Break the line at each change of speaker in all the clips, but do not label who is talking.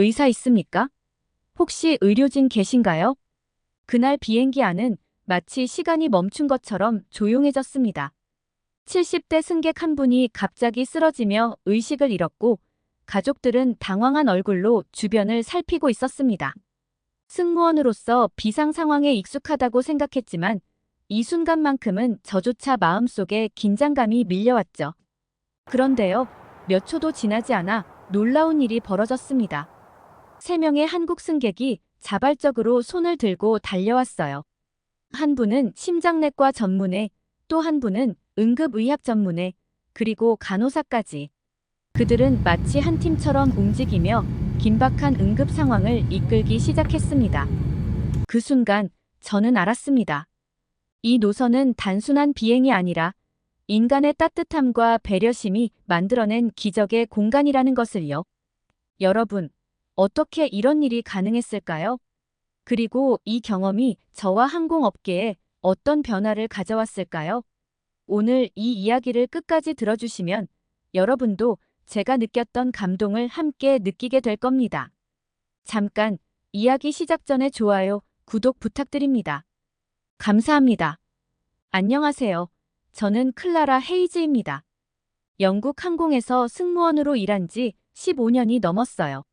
의사 있습니까? 혹시 의료진 계신가요? 그날 비행기 안은 마치 시간이 멈춘 것처럼 조용해졌습니다. 70대 승객 한 분이 갑자기 쓰러지며 의식을 잃었고 가족들은 당황한 얼굴로 주변을 살피고 있었습니다. 승무원으로서 비상 상황에 익숙하다고 생각했지만 이 순간만큼은 저조차 마음속에 긴장감이 밀려왔죠. 그런데요, 몇 초도 지나지 않아 놀라운 일이 벌어졌습니다. 세 명의 한국 승객이 자발적으로 손을 들고 달려왔어요. 한 분은 심장내과 전문의, 또 한 분은 응급의학 전문의, 그리고 간호사까지. 그들은 마치 한 팀처럼 움직이며 긴박한 응급 상황을 이끌기 시작했습니다. 그 순간 저는 알았습니다. 이 노선은 단순한 비행이 아니라 인간의 따뜻함과 배려심이 만들어낸 기적의 공간이라는 것을요. 여러분, 어떻게 이런 일이 가능했을까요? 그리고 이 경험이 저와 항공업계에 어떤 변화를 가져왔을까요? 오늘 이 이야기를 끝까지 들어주시면 여러분도 제가 느꼈던 감동을 함께 느끼게 될 겁니다. 잠깐, 이야기 시작 전에 좋아요, 구독 부탁드립니다. 감사합니다. 안녕하세요. 저는 클라라 헤이즈입니다. 영국 항공에서 승무원으로 일한 지 15년이 넘었어요.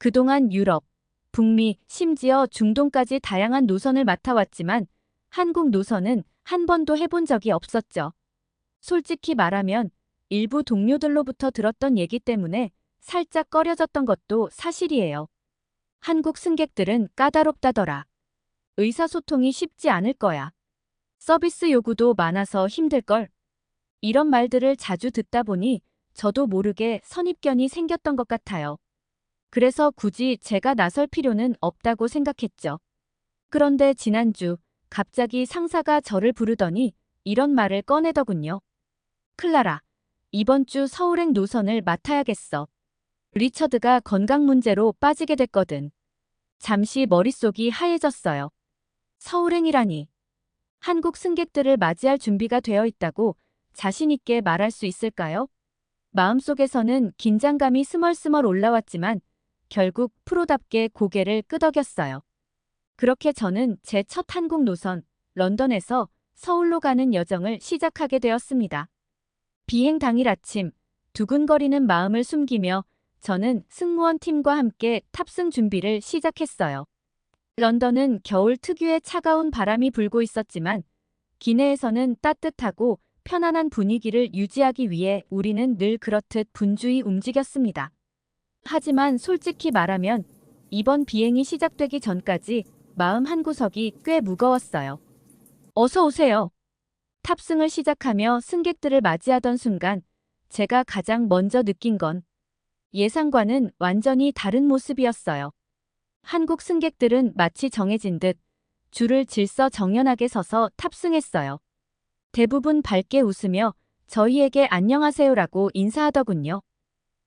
그동안 유럽, 북미, 심지어 중동까지 다양한 노선을 맡아왔지만 한국 노선은 한 번도 해본 적이 없었죠. 솔직히 말하면 일부 동료들로부터 들었던 얘기 때문에 살짝 꺼려졌던 것도 사실이에요. 한국 승객들은 까다롭다더라. 의사소통이 쉽지 않을 거야. 서비스 요구도 많아서 힘들걸. 이런 말들을 자주 듣다 보니 저도 모르게 선입견이 생겼던 것 같아요. 그래서 굳이 제가 나설 필요는 없다고 생각했죠. 그런데 지난주 갑자기 상사가 저를 부르더니 이런 말을 꺼내더군요. 클라라, 이번 주 서울행 노선을 맡아야겠어. 리처드가 건강 문제로 빠지게 됐거든. 잠시 머릿속이 하얘졌어요. 서울행이라니. 한국 승객들을 맞이할 준비가 되어 있다고 자신있게 말할 수 있을까요? 마음속에서는 긴장감이 스멀스멀 올라왔지만 결국 프로답게 고개를 끄덕였어요. 그렇게 저는 제 첫 한국 노선, 런던에서 서울로 가는 여정을 시작하게 되었습니다. 비행 당일 아침, 두근거리는 마음을 숨기며 저는 승무원 팀과 함께 탑승 준비를 시작했어요. 런던은 겨울 특유의 차가운 바람이 불고 있었지만 기내에서는 따뜻하고 편안한 분위기를 유지하기 위해 우리는 늘 그렇듯 분주히 움직였습니다. 하지만 솔직히 말하면 이번 비행이 시작되기 전까지 마음 한구석이 꽤 무거웠어요. 어서 오세요. 탑승을 시작하며 승객들을 맞이하던 순간 제가 가장 먼저 느낀 건 예상과는 완전히 다른 모습이었어요. 한국 승객들은 마치 정해진 듯 줄을 질서 정연하게 서서 탑승했어요. 대부분 밝게 웃으며 저희에게 안녕하세요라고 인사하더군요.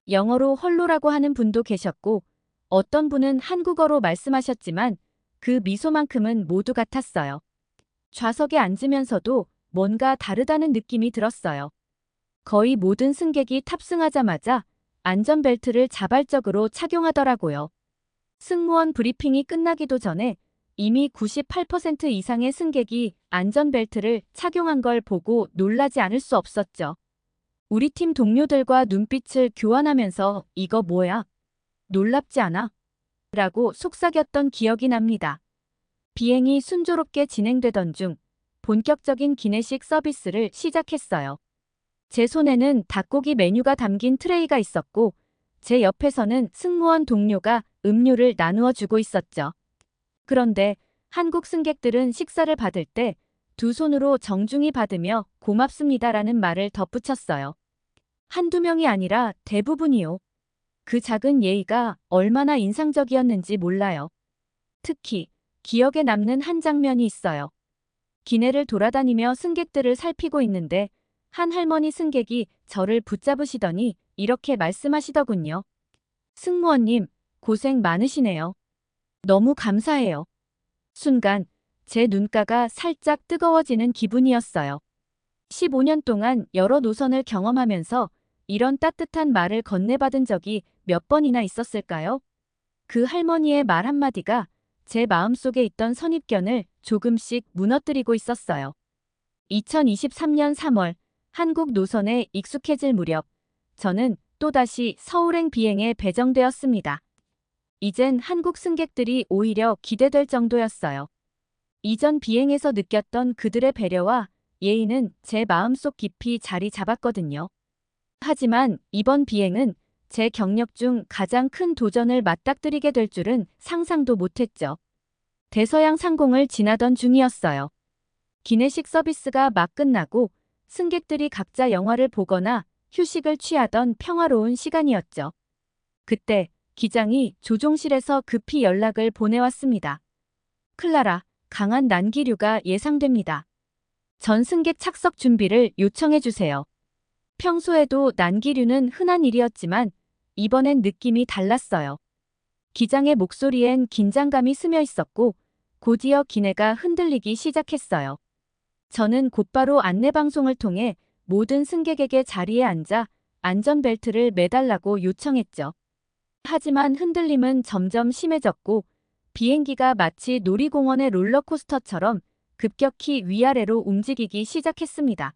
영어로 헐로라고 하는 분도 계셨고 어떤 분은 한국어로 말씀하셨지만 그 미소만큼은 모두 같았어요. 좌석에 앉으면서도 뭔가 다르다는 느낌이 들었어요. 거의 모든 승객이 탑승하자마자 안전벨트를 자발적으로 착용하더라고요. 승무원 브리핑이 끝나기도 전에 이미 98% 이상의 승객이 안전벨트를 착용한 걸 보고 놀라지 않을 수 없었죠. 우리 팀 동료들과 눈빛을 교환하면서 이거 뭐야? 놀랍지 않아? 라고 속삭였던 기억이 납니다. 비행이 순조롭게 진행되던 중 본격적인 기내식 서비스를 시작했어요. 제 손에는 닭고기 메뉴가 담긴 트레이가 있었고 제 옆에서는 승무원 동료가 음료를 나누어 주고 있었죠. 그런데 한국 승객들은 식사를 받을 때 두 손으로 정중히 받으며 고맙습니다라는 말을 덧붙였어요. 한두 명이 아니라 대부분이요. 그 작은 예의가 얼마나 인상적이었는지 몰라요. 특히 기억에 남는 한 장면이 있어요. 기내를 돌아다니며 승객들을 살피고 있는데 한 할머니 승객이 저를 붙잡으시더니 이렇게 말씀하시더군요. 승무원님, 고생 많으시네요. 너무 감사해요. 순간 제 눈가가 살짝 뜨거워지는 기분이었어요. 15년 동안 여러 노선을 경험하면서 이런 따뜻한 말을 건네받은 적이 몇 번이나 있었을까요? 그 할머니의 말 한마디가 제 마음속에 있던 선입견을 조금씩 무너뜨리고 있었어요. 2023년 3월 한국 노선에 익숙해질 무렵 저는 또다시 서울행 비행에 배정되었습니다. 이젠 한국 승객들이 오히려 기대될 정도였어요. 이전 비행에서 느꼈던 그들의 배려와 예의는 제 마음속 깊이 자리 잡았거든요. 하지만 이번 비행은 제 경력 중 가장 큰 도전을 맞닥뜨리게 될 줄은 상상도 못했죠. 대서양 상공을 지나던 중이었어요. 기내식 서비스가 막 끝나고 승객들이 각자 영화를 보거나 휴식을 취하던 평화로운 시간이었죠. 그때 기장이 조종실에서 급히 연락을 보내왔습니다. 클라라, 강한 난기류가 예상됩니다. 전 승객 착석 준비를 요청해 주세요. 평소에도 난기류는 흔한 일이었지만 이번엔 느낌이 달랐어요. 기장의 목소리엔 긴장감이 스며 있었고 곧이어 기내가 흔들리기 시작했어요. 저는 곧바로 안내방송을 통해 모든 승객에게 자리에 앉아 안전벨트를 매달라고 요청했죠. 하지만 흔들림은 점점 심해졌고 비행기가 마치 놀이공원의 롤러코스터처럼 급격히 위아래로 움직이기 시작했습니다.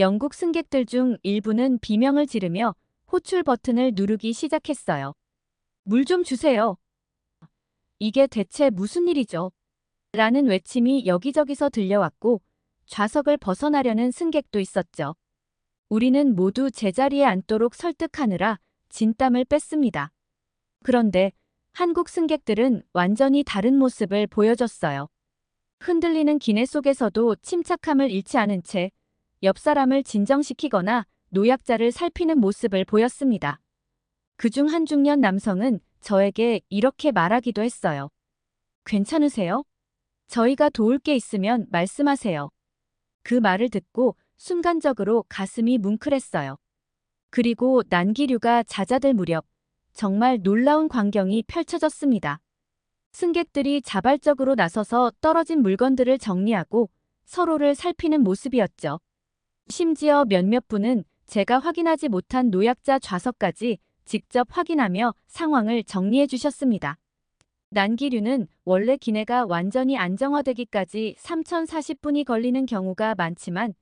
영국 승객들 중 일부는 비명을 지르며 호출 버튼을 누르기 시작했어요. 물 좀 주세요. 이게 대체 무슨 일이죠? 라는 외침이 여기저기서 들려왔고 좌석을 벗어나려는 승객도 있었죠. 우리는 모두 제자리에 앉도록 설득하느라 진땀을 뺐습니다. 그런데 한국 승객들은 완전히 다른 모습을 보여줬어요. 흔들리는 기내 속에서도 침착함을 잃지 않은 채 옆 사람을 진정시키거나 노약자를 살피는 모습을 보였습니다. 그중 한 중년 남성은 저에게 이렇게 말하기도 했어요. 괜찮으세요? 저희가 도울 게 있으면 말씀하세요. 그 말을 듣고 순간적으로 가슴이 뭉클했어요. 그리고 난기류가 잦아들 무렵 정말 놀라운 광경이 펼쳐졌습니다. 승객들이 자발적으로 나서서 떨어진 물건들을 정리하고 서로를 살피는 모습이었죠. 심지어 몇몇 분은 제가 확인하지 못한 노약자 좌석까지 직접 확인하며 상황을 정리해 주셨습니다. 난기류는 원래 기내가 완전히 안정화되기까지 3040분이 걸리는 경우가 많지만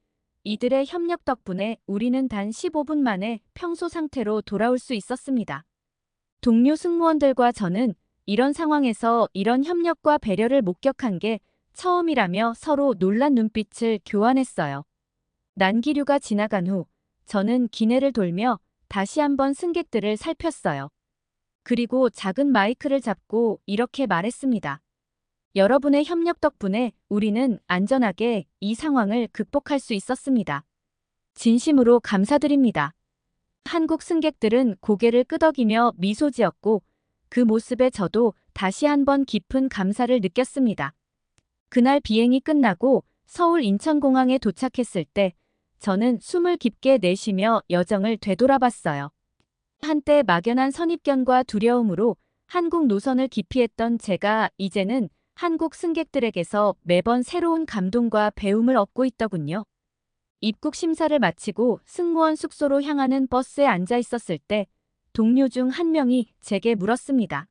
이들의 협력 덕분에 우리는 단 15분 만에 평소 상태로 돌아올 수 있었습니다. 동료 승무원들과 저는 이런 상황에서 이런 협력과 배려를 목격한 게 처음이라며 서로 놀란 눈빛을 교환했어요. 난기류가 지나간 후 저는 기내를 돌며 다시 한번 승객들을 살폈어요. 그리고 작은 마이크를 잡고 이렇게 말했습니다. 여러분의 협력 덕분에 우리는 안전하게 이 상황을 극복할 수 있었습니다. 진심으로 감사드립니다. 한국 승객들은 고개를 끄덕이며 미소 지었고 그 모습에 저도 다시 한번 깊은 감사를 느꼈습니다. 그날 비행이 끝나고 서울 인천공항에 도착했을 때 저는 숨을 깊게 내쉬며 여정을 되돌아봤어요. 한때 막연한 선입견과 두려움으로 한국 노선을 기피했던 제가 이제는 한국 승객들에게서 매번 새로운 감동과 배움을 얻고 있더군요. 입국 심사를 마치고 승무원 숙소로 향하는 버스에 앉아 있었을 때 동료 중 한 명이 제게 물었습니다.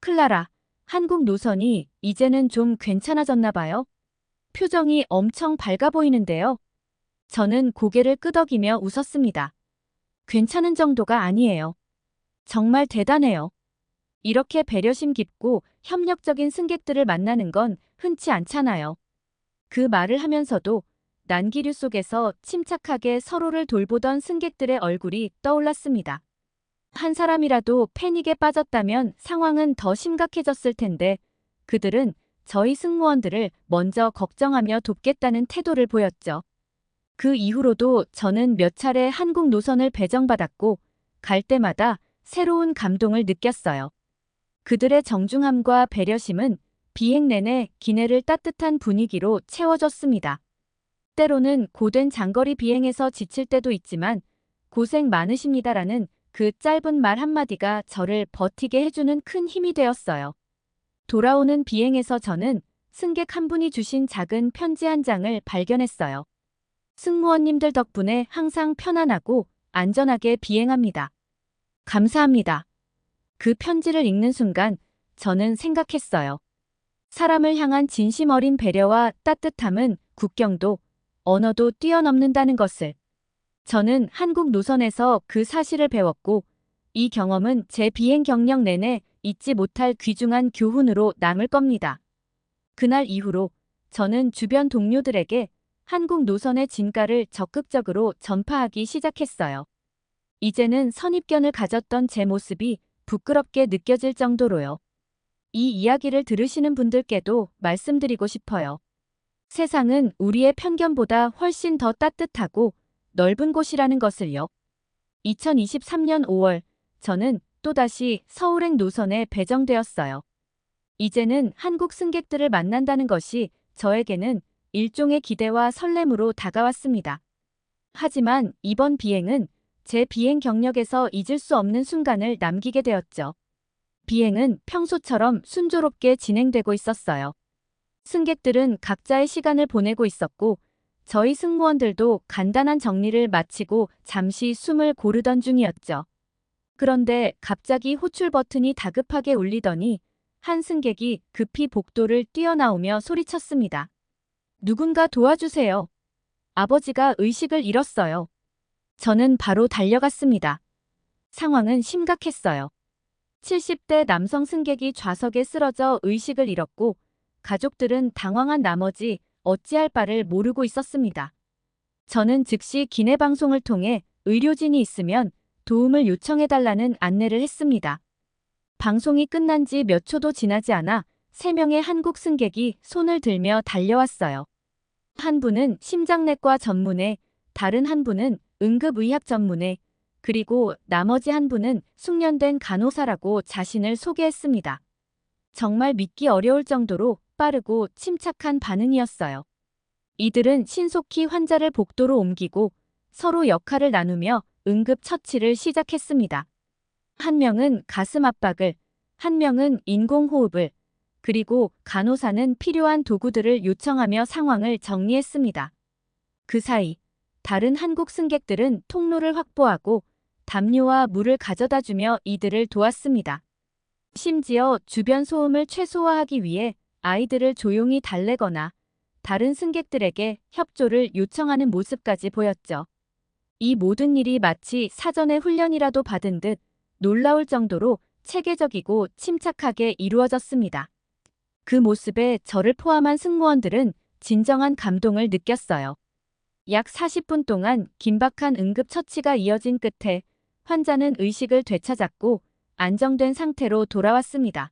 클라라, 한국 노선이 이제는 좀 괜찮아졌나 봐요? 표정이 엄청 밝아 보이는데요. 저는 고개를 끄덕이며 웃었습니다. 괜찮은 정도가 아니에요. 정말 대단해요. 이렇게 배려심 깊고 협력적인 승객들을 만나는 건 흔치 않잖아요. 그 말을 하면서도 난기류 속에서 침착하게 서로를 돌보던 승객들의 얼굴이 떠올랐습니다. 한 사람이라도 패닉에 빠졌다면 상황은 더 심각해졌을 텐데 그들은 저희 승무원들을 먼저 걱정하며 돕겠다는 태도를 보였죠. 그 이후로도 저는 몇 차례 한국 노선을 배정받았고 갈 때마다 새로운 감동을 느꼈어요. 그들의 정중함과 배려심은 비행 내내 기내를 따뜻한 분위기로 채워졌습니다. 때로는 고된 장거리 비행에서 지칠 때도 있지만 고생 많으십니다라는 그 짧은 말 한마디가 저를 버티게 해주는 큰 힘이 되었어요. 돌아오는 비행에서 저는 승객 한 분이 주신 작은 편지 한 장을 발견했어요. 승무원님들 덕분에 항상 편안하고 안전하게 비행합니다. 감사합니다. 그 편지를 읽는 순간 저는 생각했어요. 사람을 향한 진심 어린 배려와 따뜻함은 국경도 언어도 뛰어넘는다는 것을. 저는 한국 노선에서 그 사실을 배웠고 이 경험은 제 비행 경력 내내 잊지 못할 귀중한 교훈으로 남을 겁니다. 그날 이후로 저는 주변 동료들에게 한국 노선의 진가를 적극적으로 전파하기 시작했어요. 이제는 선입견을 가졌던 제 모습이 부끄럽게 느껴질 정도로요. 이 이야기를 들으시는 분들께도 말씀드리고 싶어요. 세상은 우리의 편견보다 훨씬 더 따뜻하고 넓은 곳이라는 것을요. 2023년 5월, 저는 또다시 서울행 노선에 배정되었어요. 이제는 한국 승객들을 만난다는 것이 저에게는 일종의 기대와 설렘으로 다가왔습니다. 하지만 이번 비행은 제 비행 경력에서 잊을 수 없는 순간을 남기게 되었죠. 비행은 평소처럼 순조롭게 진행되고 있었어요. 승객들은 각자의 시간을 보내고 있었고, 저희 승무원들도 간단한 정리를 마치고 잠시 숨을 고르던 중이었죠. 그런데 갑자기 호출 버튼이 다급하게 울리더니 한 승객이 급히 복도를 뛰어나오며 소리쳤습니다. 누군가 도와주세요. 아버지가 의식을 잃었어요. 저는 바로 달려갔습니다. 상황은 심각했어요. 70대 남성 승객이 좌석에 쓰러져 의식을 잃었고 가족들은 당황한 나머지 어찌할 바를 모르고 있었습니다. 저는 즉시 기내 방송을 통해 의료진이 있으면 도움을 요청해달라는 안내를 했습니다. 방송이 끝난 지 몇 초도 지나지 않아 3명의 한국 승객이 손을 들며 달려왔어요. 한 분은 심장내과 전문의, 다른 한 분은 응급의학 전문의, 그리고 나머지 한 분은 숙련된 간호사라고 자신을 소개했습니다. 정말 믿기 어려울 정도로 빠르고 침착한 반응이었어요. 이들은 신속히 환자를 복도로 옮기고 서로 역할을 나누며 응급 처치를 시작했습니다. 한 명은 가슴 압박을, 한 명은 인공호흡을, 그리고 간호사는 필요한 도구들을 요청하며 상황을 정리했습니다. 그 사이 다른 한국 승객들은 통로를 확보하고 담요와 물을 가져다 주며 이들을 도왔습니다. 심지어 주변 소음을 최소화하기 위해 아이들을 조용히 달래거나 다른 승객들에게 협조를 요청하는 모습까지 보였죠. 이 모든 일이 마치 사전에 훈련이라도 받은 듯 놀라울 정도로 체계적이고 침착하게 이루어졌습니다. 그 모습에 저를 포함한 승무원들은 진정한 감동을 느꼈어요. 약 40분 동안 긴박한 응급처치가 이어진 끝에 환자는 의식을 되찾았고 안정된 상태로 돌아왔습니다.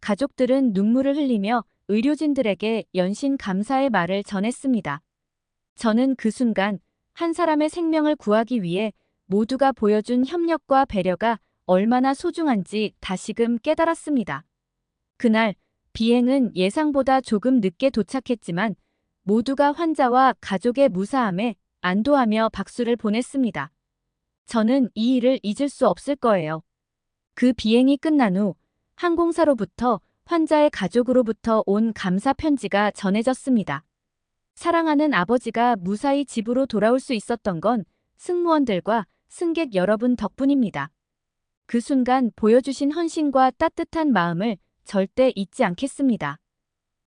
가족들은 눈물을 흘리며 의료진들에게 연신 감사의 말을 전했습니다. 저는 그 순간 한 사람의 생명을 구하기 위해 모두가 보여준 협력과 배려가 얼마나 소중한지 다시금 깨달았습니다. 그날 비행은 예상보다 조금 늦게 도착했지만 모두가 환자와 가족의 무사함에 안도하며 박수를 보냈습니다. 저는 이 일을 잊을 수 없을 거예요. 그 비행이 끝난 후 항공사로부터 환자의 가족으로부터 온 감사 편지가 전해졌습니다. 사랑하는 아버지가 무사히 집으로 돌아올 수 있었던 건 승무원들과 승객 여러분 덕분입니다. 그 순간 보여주신 헌신과 따뜻한 마음을 절대 잊지 않겠습니다.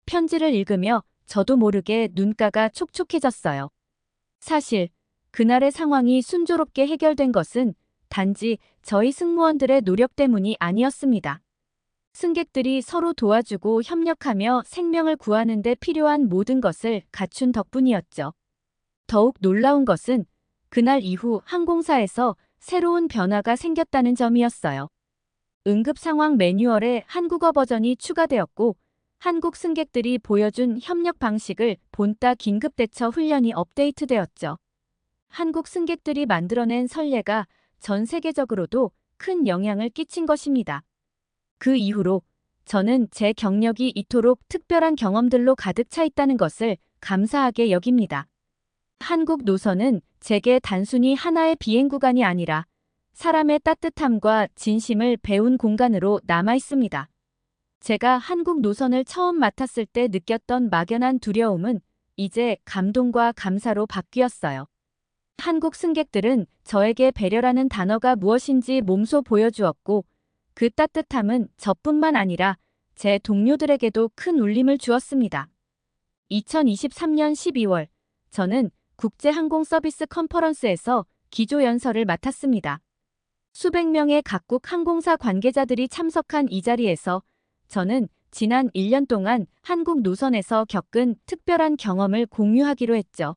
편지를 읽으며 저도 모르게 눈가가 촉촉해졌어요. 사실 그날의 상황이 순조롭게 해결된 것은 단지 저희 승무원들의 노력 때문이 아니었습니다. 승객들이 서로 도와주고 협력하며 생명을 구하는 데 필요한 모든 것을 갖춘 덕분이었죠. 더욱 놀라운 것은 그날 이후 항공사에서 새로운 변화가 생겼다는 점이었어요. 응급 상황 매뉴얼에 한국어 버전이 추가되었고 한국 승객들이 보여준 협력 방식을 본따 긴급 대처 훈련이 업데이트되었죠. 한국 승객들이 만들어낸 선례가 전 세계적으로도 큰 영향을 끼친 것입니다. 그 이후로 저는 제 경력이 이토록 특별한 경험들로 가득 차 있다는 것을 감사하게 여깁니다. 한국 노선은 제게 단순히 하나의 비행 구간이 아니라 사람의 따뜻함과 진심을 배운 공간으로 남아 있습니다. 제가 한국 노선을 처음 맡았을 때 느꼈던 막연한 두려움은 이제 감동과 감사로 바뀌었어요. 한국 승객들은 저에게 배려라는 단어가 무엇인지 몸소 보여주었고 그 따뜻함은 저뿐만 아니라 제 동료들에게도 큰 울림을 주었습니다. 2023년 12월, 저는 국제항공 서비스 컨퍼런스에서 기조연설을 맡았습니다. 수백 명의 각국 항공사 관계자들이 참석한 이 자리에서 저는 지난 1년 동안 한국 노선에서 겪은 특별한 경험을 공유하기로 했죠.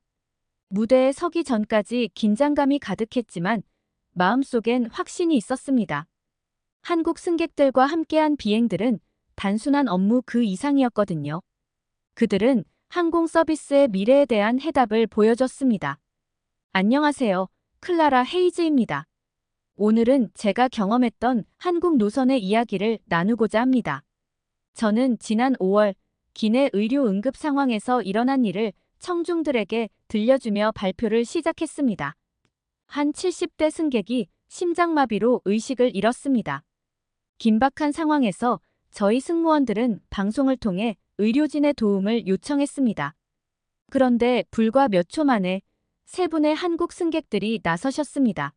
무대에 서기 전까지 긴장감이 가득했지만 마음속엔 확신이 있었습니다. 한국 승객들과 함께한 비행들은 단순한 업무 그 이상이었거든요. 그들은 항공 서비스의 미래에 대한 해답을 보여줬습니다. 안녕하세요. 클라라 헤이즈입니다. 오늘은 제가 경험했던 한국 노선의 이야기를 나누고자 합니다. 저는 지난 5월 기내 의료 응급 상황에서 일어난 일을 청중들에게 들려주며 발표를 시작했습니다. 한 70대 승객이 심장마비로 의식을 잃었습니다. 긴박한 상황에서 저희 승무원들은 방송을 통해 의료진의 도움을 요청했습니다. 그런데 불과 몇 초 만에 세 분의 한국 승객들이 나서셨습니다.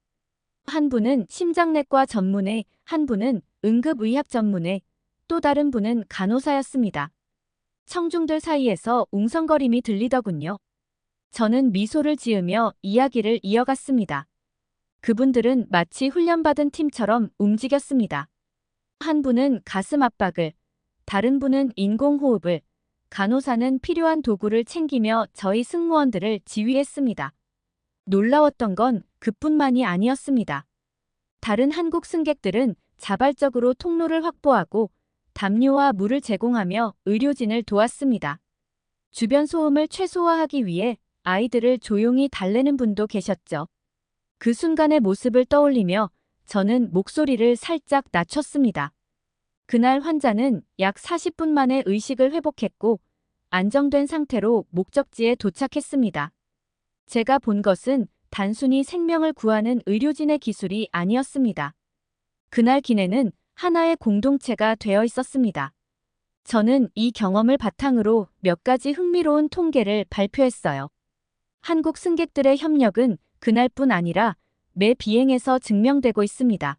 한 분은 심장내과 전문의, 한 분은 응급의학 전문의, 또 다른 분은 간호사였습니다. 청중들 사이에서 웅성거림이 들리더군요. 저는 미소를 지으며 이야기를 이어갔습니다. 그분들은 마치 훈련받은 팀처럼 움직였습니다. 한 분은 가슴 압박을, 다른 분은 인공호흡을, 간호사는 필요한 도구를 챙기며 저희 승무원들을 지휘했습니다. 놀라웠던 건 그뿐만이 아니었습니다. 다른 한국 승객들은 자발적으로 통로를 확보하고 담요와 물을 제공하며 의료진을 도왔습니다. 주변 소음을 최소화하기 위해 아이들을 조용히 달래는 분도 계셨죠. 그 순간의 모습을 떠올리며 저는 목소리를 살짝 낮췄습니다. 그날 환자는 약 40분 만에 의식을 회복했고 안정된 상태로 목적지에 도착했습니다. 제가 본 것은 단순히 생명을 구하는 의료진의 기술이 아니었습니다. 그날 기내는 하나의 공동체가 되어 있었습니다. 저는 이 경험을 바탕으로 몇 가지 흥미로운 통계를 발표했어요. 한국 승객들의 협력은 그날뿐 아니라 매 비행에서 증명되고 있습니다.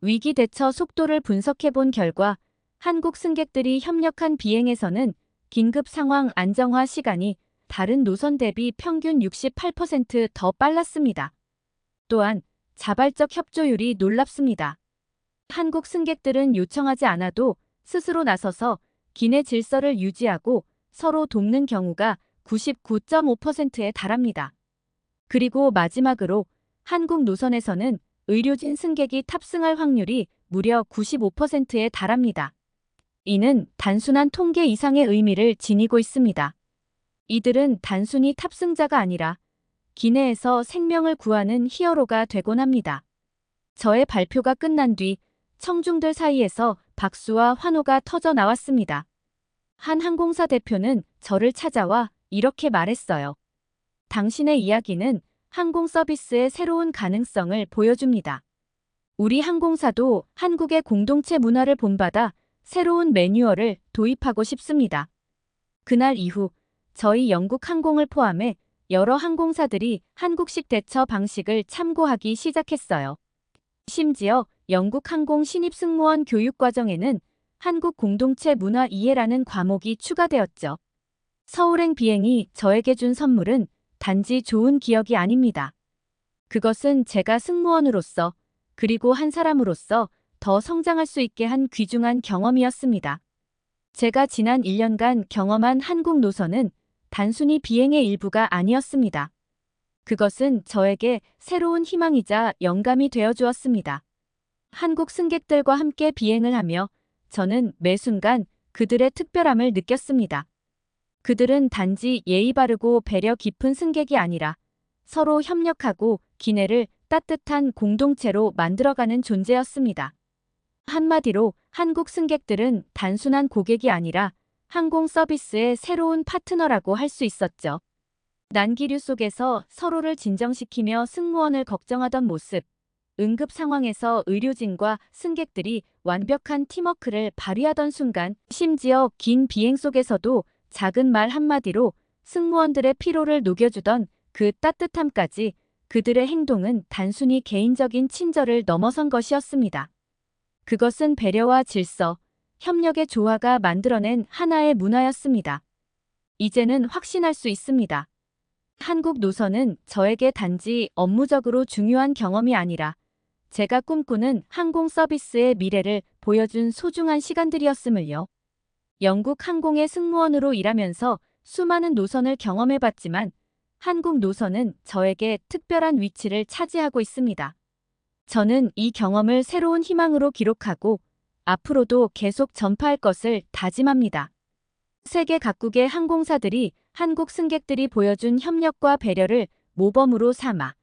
위기 대처 속도를 분석해 본 결과 한국 승객들이 협력한 비행에서는 긴급 상황 안정화 시간이 다른 노선 대비 평균 68%더 빨랐습니다. 또한 자발적 협조율이 놀랍습니다. 한국 승객들은 요청하지 않아도 스스로 나서서 기내 질서를 유지하고 서로 돕는 경우가 99.5%에 달합니다. 그리고 마지막으로 한국 노선에서는 의료진 승객이 탑승할 확률이 무려 95%에 달합니다. 이는 단순한 통계 이상의 의미를 지니고 있습니다. 이들은 단순히 탑승자가 아니라 기내에서 생명을 구하는 히어로가 되곤 합니다. 저의 발표가 끝난 뒤 청중들 사이에서 박수와 환호가 터져 나왔습니다. 한 항공사 대표는 저를 찾아와 이렇게 말했어요. 당신의 이야기는 항공 서비스의 새로운 가능성을 보여줍니다. 우리 항공사도 한국의 공동체 문화를 본받아 새로운 매뉴얼을 도입하고 싶습니다. 그날 이후 저희 영국 항공을 포함해 여러 항공사들이 한국식 대처 방식을 참고하기 시작했어요. 심지어 영국 항공 신입 승무원 교육 과정에는 한국 공동체 문화 이해라는 과목이 추가되었죠. 서울행 비행이 저에게 준 선물은 단지 좋은 기억이 아닙니다. 그것은 제가 승무원으로서 그리고 한 사람으로서 더 성장할 수 있게 한 귀중한 경험이었습니다. 제가 지난 1년간 경험한 한국 노선은 단순히 비행의 일부가 아니었습니다. 그것은 저에게 새로운 희망이자 영감이 되어 주었습니다. 한국 승객들과 함께 비행을 하며 저는 매 순간 그들의 특별함을 느꼈습니다. 그들은 단지 예의 바르고 배려 깊은 승객이 아니라 서로 협력하고 기내를 따뜻한 공동체로 만들어가는 존재였습니다. 한마디로 한국 승객들은 단순한 고객이 아니라 항공 서비스의 새로운 파트너라고 할 수 있었죠. 난기류 속에서 서로를 진정시키며 승무원을 걱정하던 모습, 응급 상황에서 의료진과 승객들이 완벽한 팀워크를 발휘하던 순간, 심지어 긴 비행 속에서도 작은 말 한마디로 승무원들의 피로를 녹여주던 그 따뜻함까지 그들의 행동은 단순히 개인적인 친절을 넘어선 것이었습니다. 그것은 배려와 질서, 협력의 조화가 만들어낸 하나의 문화였습니다. 이제는 확신할 수 있습니다. 한국 노선은 저에게 단지 업무적으로 중요한 경험이 아니라 제가 꿈꾸는 항공 서비스의 미래를 보여준 소중한 시간들이었음을요. 영국 항공의 승무원으로 일하면서 수많은 노선을 경험해봤지만 한국 노선은 저에게 특별한 위치를 차지하고 있습니다. 저는 이 경험을 새로운 희망으로 기록하고 앞으로도 계속 전파할 것을 다짐합니다. 세계 각국의 항공사들이 한국 승객들이 보여준 협력과 배려를 모범으로 삼아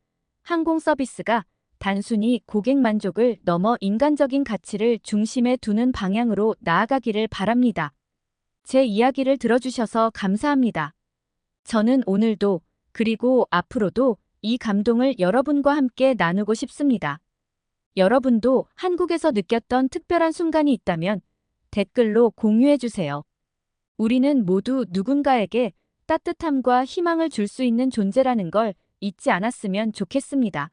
항공 서비스가 단순히 고객 만족을 넘어 인간적인 가치를 중심에 두는 방향으로 나아가기를 바랍니다. 제 이야기를 들어주셔서 감사합니다. 저는 오늘도 그리고 앞으로도 이 감동을 여러분과 함께 나누고 싶습니다. 여러분도 한국에서 느꼈던 특별한 순간이 있다면 댓글로 공유해 주세요. 우리는 모두 누군가에게 따뜻함과 희망을 줄 수 있는 존재라는 걸 잊지 않았으면 좋겠습니다.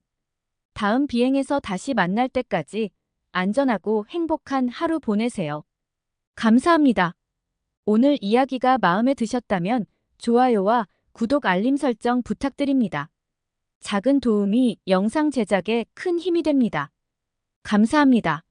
다음 비행에서 다시 만날 때까지 안전하고 행복한 하루 보내세요. 감사합니다. 오늘 이야기가 마음에 드셨다면 좋아요와 구독 알림 설정 부탁드립니다. 작은 도움이 영상 제작에 큰 힘이 됩니다. 감사합니다.